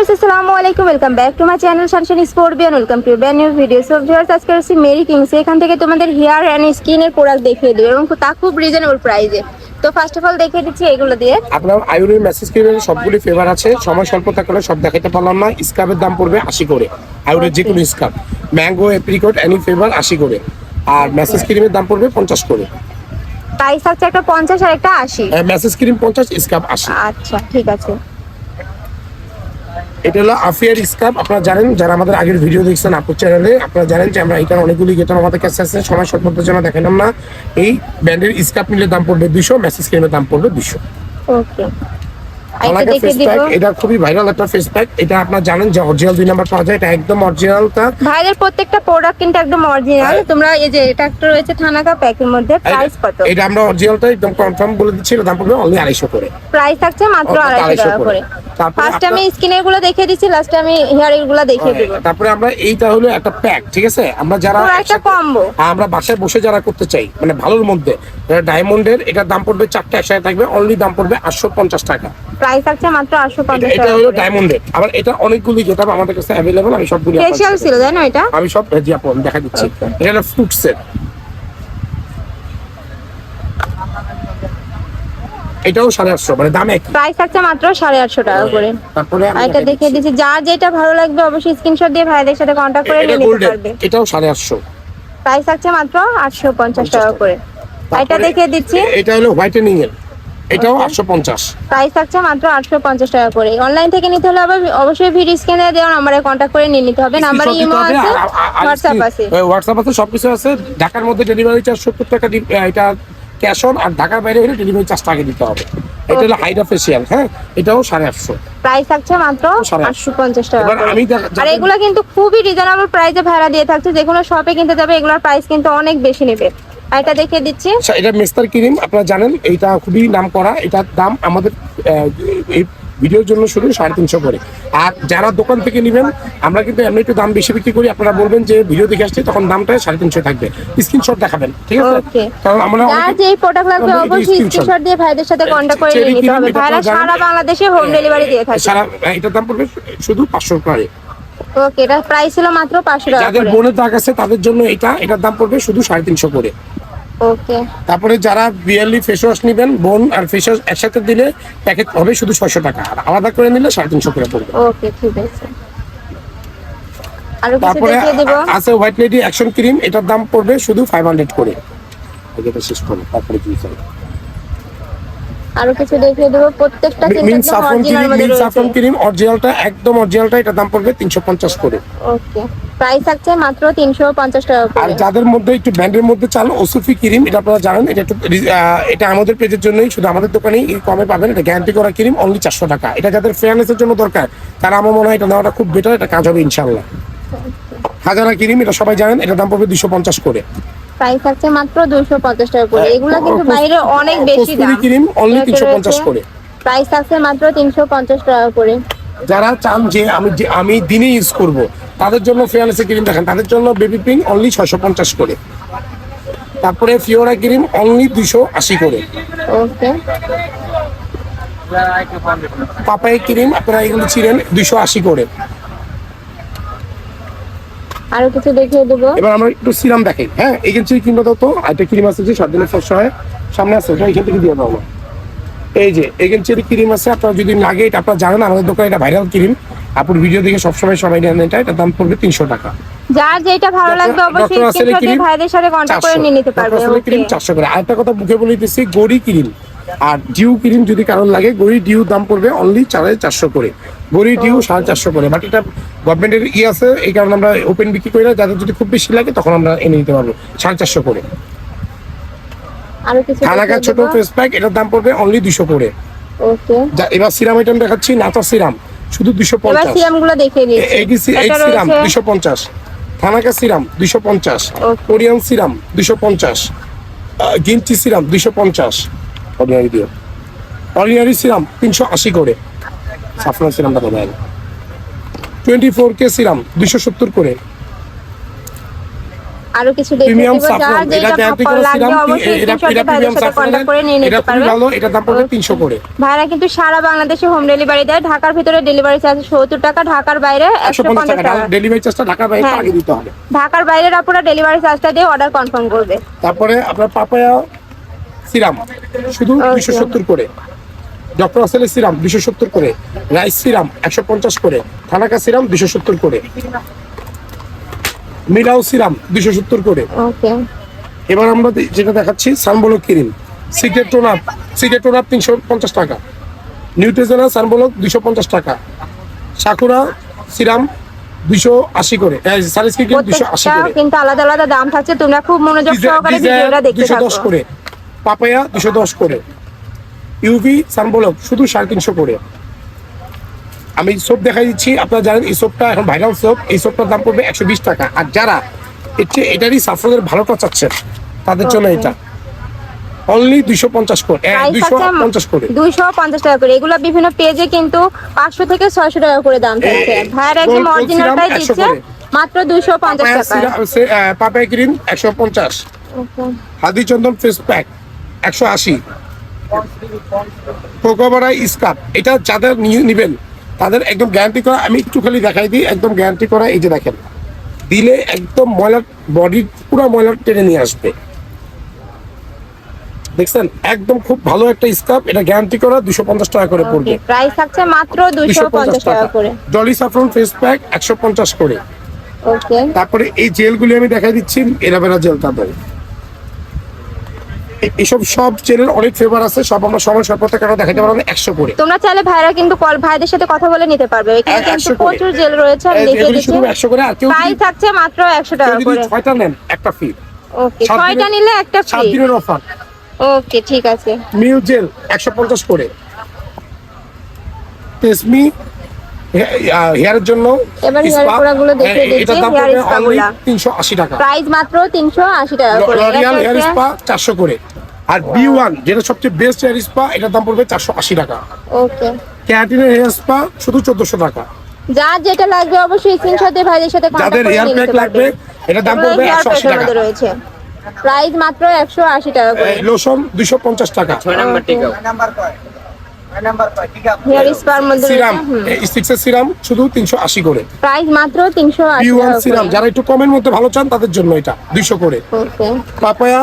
Viewers আসসালামু আলাইকুম। Welcome back to my channel sunshine sport Beant welcome to ব্যান new video so viewers আজকে আসছি মেরি কিংস এখান থেকে তোমাদের হেয়ার অ্যান্ড স্কিনের প্রোডাক্ট দেখিয়ে দেবে এবং তা খুব রিজনেবল প্রাইসে তো ফার্স্ট অফ অল দেখিয়ে দিচ্ছি এগুলো দিয়ে। আপনার আয়ুরের মেসেজ ক্রিমের সবগুলি ফ্লেভার আছে। সময় স্বল্প থাকলে সব দেখাতে পারলাম না। স্কার্ফের দাম পড়বে আশি করে। আয়ুরের যে কোনো scarf mango apricot any flavour আশি করে। আর মেসেজ ক্রিমের দাম পড়বে পঞ্চাশ করে। প্রাইস থাকছে একটা পঞ্চাশ আর একটা আশি। মেসেজ ক্রিম পঞ্চাশ স্কার্ফ আশি। আচ্ছা ঠিক আছে। এটা হলো আফিয়ার স্কাপ আপনারা জানেন, যারা আমাদের আগের ভিডিও দেখছেন আপুর চ্যানেলে, আপনারা জানেন যে আমরা এখানে অনেকগুলি গেতন আমাদের কাছে আছে সময় স্বল্পতার জন্য দেখালাম না। এই ব্যান্ডের স্কাপ নিলে দাম পড়বে দুশো মেসেজ কিনলে দাম পড়বে দুশো ওকে আলাদা ফেস প্যাক এটা খুবই ভাইরাল একটা ফেস প্যাক এটা আপনারা জানেন যে অরিজিনাল দুই নাম্বার পাওয়া যায় এটা একদম অরিজিনালটা ভাইদের প্রত্যেকটা প্রোডাক্ট কিন্তু একদম অরিজিনাল হ্যাঁ। তোমরা এই যে এটা একটা রয়েছে থানাকা প্যাকের মধ্যে প্রাইস কত? এটা আমরা অরিজিনালটা একদম কনফার্ম বলে দিচ্ছি এর দাম পড়বে অনলি আড়াইশো করে। প্রাইস থাকছে মাত্র মাত্র 250 টাকা করে। তারপরে ফার্স্ট আমি স্কিনেরগুলো দেখিয়ে দিচ্ছি লাস্টে আমি হেয়ারগুলো দেখিয়ে দেবো। তারপরে আমরা এইটা হলো একটা প্যাক ঠিক আছে? আমরা যারা একটা একসাথে- combo। আমরা বাসায় বসে যারা করতে চাই মানে ভালোর মধ্যে ডায়মন্ডের এটার দাম পড়বে চারটে একসাথে থাকবে অনলি দাম পড়বে আটশো পঞ্চাশ টাকা। প্রাইস থাকছে মাত্র আটশো এটা- হলো ডায়মন্ডের আবার এটা অনেকগুলি যেটা আমাদের কাছে অ্যাভেলেবল আমি সবগুলি সাথে- ছিল তাই না এটা? আমি সব জি আপন দেখা দিচ্ছি। এটা হলো ফ্রুটসের এটাও সাড়ে আটশো মানে দাম এক প্রাইস থাকছে মাত্র সাড়ে আটশো টাকা করে। তারপরে আমি এটা দেখিয়ে দিচ্ছি। যার যেটা ভালো লাগবে অবশ্যই স্ক্রিনশট দিয়ে ভাইদের সাথে কন্ট্যাক্ট করে নিয়ে নিতে পারবে। এটাও সাড়ে আটশো। প্রাইস থাকছে মাত্র আটশো পঞ্চাশ টাকা করে। এটা দেখিয়ে দিচ্ছি। এটা হলো হোয়াইটেনিং এর। এটাও আটশো পঞ্চাশ। প্রাইস থাকছে মাত্র আটশো পঞ্চাশ টাকা করে। অনলাইন থেকে নিতে হলে আবার অবশ্যই ভিডিও স্ক্যানে দেওয়া নাম্বারে কন্ট্যাক্ট করে নিয়ে নিতে হবে। নাম্বারে ইমো আছে হোয়াটসঅ্যাপ আছে। হোয়াটসঅ্যাপ আছে সবকিছু আছে। ঢাকার মধ্যে ডেলিভারি চার্জ সত্তর টাকা দি- এটা ক্যাশ অন আর ঢাকার বাইরে হলে ডেলিভারি চার্জ টাকা দিতে হবে। এটা হলো হাইড্রা ফেসিয়াল হ্যাঁ? এটাও সাড়ে আটশো। প্রাইস থাকছে মাত্র আটশো পঞ্চাশ টাকা। আমি আর এগুলো কিন্তু খুবই রিজনেবল প্রাইসে ভাড়া দিয়ে থাকছে। যে কোনো শপে কিনতে যাবে এগুলোর প্রাইস কিন্তু অনেক বেশি নেবে। আর এটা দেখিয়ে দিচ্ছি। আচ্ছা, এটা মেস্তার ক্রিম আপনারা জানেন এইটা খুবই নাম করা এটার দাম আমাদের এই ভিডিওর জন্য শুধু সাড়ে তিনশো করে। আর যারা দোকান থেকে নেবেন আমরা কিন্তু এমনি একটু দাম বেশি বিক্রি করি আপনারা বলবেন যে ভিডিও দেখে আসছি তখন দামটা সাড়ে তিনশো থাকবে। স্ক্রিনশট দেখাবেন ঠিক আছে? কারণ আমরা অনেকে- যেই প্রোডাক্ট লাগবে অবশ্যই স্ক্রিনশট দিয়ে ভাইদের সাথে কন্ট্যাক্ট করে নিতে হবে। ভাইরা সারা বাংলাদেশে হোম ডেলিভারি দিয়ে থাকে। সারা এটার দাম পড়বে শুধু পাঁচশো করে ওকে এটা প্রাইস ছিল মাত্র পাঁচশো টাকা যাদের বোনের দাগ আছে তাদের জন্য এটা এটার দাম পড়বে শুধু সাড়ে তিনশো করে। তারপরে যারা বিয়ারলি ফেস ওয়াশ নেবেন বোন আর ফেস ওয়াশ একসাথে দিলে প্যাকেট হবে শুধু ছয়শো টাকা। আর আলাদা করে নিলে সাড়ে তিনশো করে পড়বে। ওকে ঠিক আছে। তারপরে আছে হোয়াইট লেডি অ্যাকশন ক্রিম এটার দাম পড়বে শুধু ফাইভ হান্ড্রেড করে। এটা শেষ করো তারপরে কি চাই আরও কিছু দেখিয়ে দেবো? প্রত্যেকটা mean saffron cream mean saffron cream অরিজিনালটা একদম অরিজিনালটা এটার দাম পড়বে তিনশো পঞ্চাশ করে। ওকে। প্রাইস থাকছে মাত্র তিনশো পঞ্চাশ টাকা আর যাদের মধ্যে একটু ব্র্যান্ডের মধ্যে চাল ওসুফি ক্রিম এটা আপনারা জানেন এটা একটু এটা আমাদের পেজের জন্যই শুধু আমাদের দোকানেই কমে পাবেন এটা গ্যারান্টি করা ক্রিম অনলি চারশো টাকা। এটা যাদের ফেয়ারনেসের জন্য দরকার তারা আমার মনে হয় এটা নেওয়াটা খুব বেটার এটা কাজ হবে ইনশাল্লাহ হাজারা ক্রিম এটা সবাই জানেন এটার দাম পড়বে দুশো পঞ্চাশ করে। প্রাইস থাকছে মাত্র দুশো পঞ্চাশ টাকা করে। এগুলো কিন্তু বাইরে অনেক বেশি দাম। ক্রিম অনলি তিনশো পঞ্চাশ করে। প্রাইস থাকছে মাত্র তিনশো পঞ্চাশ টাকা করে। যারা চান যে আমি যে আমি দিনে ইউজ করব তাদের জন্য ফেয়ারনেসের ক্রিম দেখেন। তাদের জন্য বেবি পিঙ্ক অনলি ছয়শো পঞ্চাশ করে। তারপরে ফিওরা ক্রিম অনলি দুশো আশি করে। ওকে পাপাই ক্রিম আপনারা এগুলো ছিলেন দুশো আশি করে। আরও কিছু দেখিয়ে দেবো? এবার আমরা একটু সিরাম দেখাই। হ্যাঁ এগেন্সি ক্রিমটা দাও তো একটা ক্রিম আছে যে সাত দিনের ফসল হয়। সামনে আছে ওটা এখান থেকে দিয়ে দাও। এই যে এগেন্সির ক্রিম আছে আপনারা যদি লাগে এটা আপনারা জানেন আমাদের দোকানে এটা ভাইরাল ক্রিম। আপুর ভিডিও দেখে সবসময় সবাই নেন এটা এটার দাম পড়বে তিনশো টাকা। যার যেটা ভালো লাগবে অবশ্যই স্ক্রিনশট দিয়ে ভাইদের সাথে কন্ট্যাক্ট করে নিয়ে নিতে পারবে ওকে ক্রিম চারশো করে। আরেকটা কথা মুখে বলে দিতেছি গড়ি ক্রিম। আর ডিউ ক্রিম যদি কারোর লাগে গড়ি ডিউ দাম পড়বে অনলি সাড়ে চারশো করে। গড়ি ডিউ সাড়ে চারশো করে। বাট এটা গভর্নমেন্টের ই আছে এই কারণে আমরা ওপেন বিক্রি করি না। যাদের যদি খুব বেশি লাগে তখন আমরা এনে নিতে পারব সাড়ে চারশো করে। আরও কিছু থানাকা ছোট ফেস প্যাক এটার দাম পড়বে অনলি দুশো করে। ওকে। এবার সিরাম আইটেম দেখাচ্ছি নাচা সিরাম শুধু দুশো এবার পঞ্চাশ। সিরামগুলো দেখিয়ে দিচ্ছি। এই সিরাম রয়েছে দুশো পঞ্চাশ। থানাকা সিরাম দুশো পঞ্চাশ। Okay. কোরিয়ান সিরাম দুশো পঞ্চাশ। গিনটি সিরাম দুশো পঞ্চাশ। অর্ডিনারি দিও অর্ডিনারি সিরাম তিনশো আশি করে। সাফরান সিরামটা টোয়েন্টি ফোর কে সিরাম দুশো সত্তর করে। আরও কিছু দেখে প্রিমিয়াম সাফরন এটা যেটা করা সিরাম এটা এটা প্রিমিয়াম সাফরন করে নিয়ে নিতে খুবই ভালো এটা দাম পড়বে 300 করে। ভাইরা কিন্তু সারা বাংলাদেশে হোম ডেলিভারি দেয় ঢাকার ভিতরে ডেলিভারি চার্জ সত্তর টাকা ঢাকার বাইরে একশো 150 টাকা টাকা। ডেলিভারি চার্জটা ঢাকা বাইরে হ্যাঁ। আগে দিতে হবে। ঢাকার বাইরের আপনারা ডেলিভারি চার্জটা দিয়ে অর্ডার কনফার্ম করবে। তারপরে আপনার পাপায়া সিরাম শুধু Okay. দুইশো সত্তর করে। ডক্টর আসেলের সিরাম দুশো সত্তর করে। রাইস সিরাম একশো পঞ্চাশ করে। থানাকা সিরাম দুশো সত্তর করে। মিলাও সিরাম দুশো সত্তর করে। এবার আমরা যেটা দেখাচ্ছি sunblock cream. Secret tone up secret tone up তিনশো পঞ্চাশ টাকা। নিউট্রিজেনা সানবলক দুশো পঞ্চাশ টাকা। সাকুরা সিরাম দুশো আশি করে। সারিস্কি ক্রিম দুশো আশি করে। কিন্তু আলাদা আলাদা দাম থাকছে তোমরা খুব মনোযোগ সহকারে ভিডিওটা দেখতে দুশো থাকো। দশ করে। পাপায়া দুশো দশ করে। ইউভি সানবলক শুধু সাড়ে তিনশো করে। আমি সোপ দেখাই দিচ্ছি। আপনারা জানেন এই সোপটা এখন ভাইরাল সোপ এই সোপটার দাম পড়বে একশো বিশ টাকা। আর যারা চেয়ে এটারই সাফরনের ভালোটা চাচ্ছেন তাদের জন্য এটা। অনলি দুইশো পঞ্চাশ করে দুইশো পঞ্চাশ করে। দুইশো পঞ্চাশ টাকা করে। এগুলো বিভিন্ন পেজে কিন্তু পাঁচশো থেকে ছয়শো টাকা করে দাম থাকছে এ- একদম গোল- গোল অরিজিনালটাই দিচ্ছে মাত্র দুইশো পঞ্চাশ টাকা ক্রিম একশো পঞ্চাশ। হাদি চন্দন ফেস প্যাক একশো আশি। কোকোবারা এটা যাদের নিয়ে নিবেন তাদের একদম গ্যারান্টি করা আমি একটু খালি দেখাই দিই একদম গ্যারান্টি করা এই যে দেখেন। দিলে একদম ময়লার বডি পুরো ময়লার টেনে নিয়ে আসবে। দেখছেন? একদম খুব ভালো একটা স্কাপ এটা গ্যারান্টি করা দুশো পঞ্চাশ টাকা করে পড়বে। প্রাইস থাকছে মাত্র দুশো পঞ্চাশ টাকা করে। ডলি সাফরন ফেস প্যাক একশো পঞ্চাশ করে। ওকে তারপরে এই জেলগুলি আমি দেখাই দিচ্ছি এরাবেরা জেল তাদের এ- এসব সব জেলের অনেক ফেভার আছে সব আমরা সময় স্বল্পতা কারণে দেখাতে পারব একশো করে। তোমরা চাইলে ভাইরা কিন্তু কল ভাইদের সাথে কথা বলে নিতে পারবে। এখানে কিন্তু প্রচুর জেল রয়েছে আমি দেখিয়ে দিচ্ছি। করে আর কেউ প্রাইস থাকছে মাত্র একশো কেউ টাকা করে। ছয়টা নেন একটা ফ্রি ওকে ছয়টা নিলে একটা সাত দিনের অফার ওকে ঠিক আছে। মিল জেল একশো পঞ্চাশ করে। টেসমি হেয়ারের জন্য এবার দিচ্ছি, টাকা। প্রাইস মাত্র তিনশো আশি টাকা করে। হেয়ার স্পা চারশো করে। আর বি ওয়ান যেটা সবচেয়ে বেস্ট হেয়ার স্পা এটার দাম পড়বে চারশো আশি টাকা। ওকে ক্যারাটিনের হেয়ার স্পা শুধু চোদ্দশো টাকা। যার যেটা লাগবে অবশ্যই স্ক্রিনশট দিয়ে ভাইদের সাথে কন্টাক্ট করে হেয়ার প্যাক লাগবে এটার দাম পড়বে hair একশো আশি pack-এর টাকা। রয়েছে। প্রাইস মাত্র একশো আশি টাকা করে। লোশন দুশো পঞ্চাশ টাকা। ছয় নাম্বার টিকাও নাম্বার কয়? হেয়ার স্পার মধ্যে সিরাম রয়েছে সিরাম শুধু তিনশো আশি করে। প্রাইস মাত্র তিনশো বি আশি ওয়ান টাকা সিরাম যারা একটু কমের মধ্যে ভালো চান তাদের জন্য এটা দুইশো করে। ওকে। পাপায়া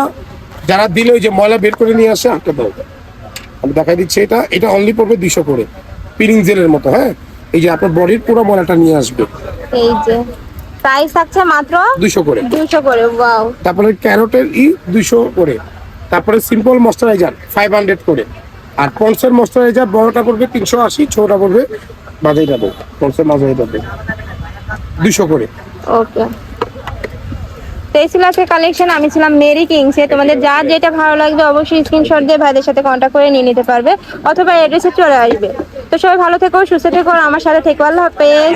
যারা দিলে ওই যে ময়লা বের করে নিয়ে আসে একটা দাও। আমি দেখাই দিচ্ছি এটা এটা অনলি পড়বে দুইশো করে। পিলিং জেলের মতো হ্যাঁ? এই যে আপনার বডির পুরো ময়লাটা নিয়ে আসবে। এই যে প্রাইস থাকছে মাত্র দুইশো করে। দুশো করে ওয়াও তারপরে ক্যারোটের ই দুইশো করে। তারপরে সিম্পল ময়শ্চারাইজার ফাইভ হান্ড্রেড করে। আর পন্সের ময়শ্চারাইজার বড়টা পড়বে তিনশো আশি ছোটটা পড়বে মাঝাই যাবে পন্সের মাঝাই যাবে দুইশো করে। ওকে। এই ছিল আজকে কালেকশন আমি ছিলাম মেরি কিংসে তোমাদের যার যেটা ভালো লাগবে অবশ্যই স্ক্রিনশট দিয়ে ভাইদের সাথে কন্ট্যাক্ট করে নিয়ে নিতে পারবে অথবা অ্যাড্রেসে চলে আসবে। তো সবাই ভালো থেকো সুস্থ থেকো আমার সাথে থেকো আল্লাহ হাফেজ।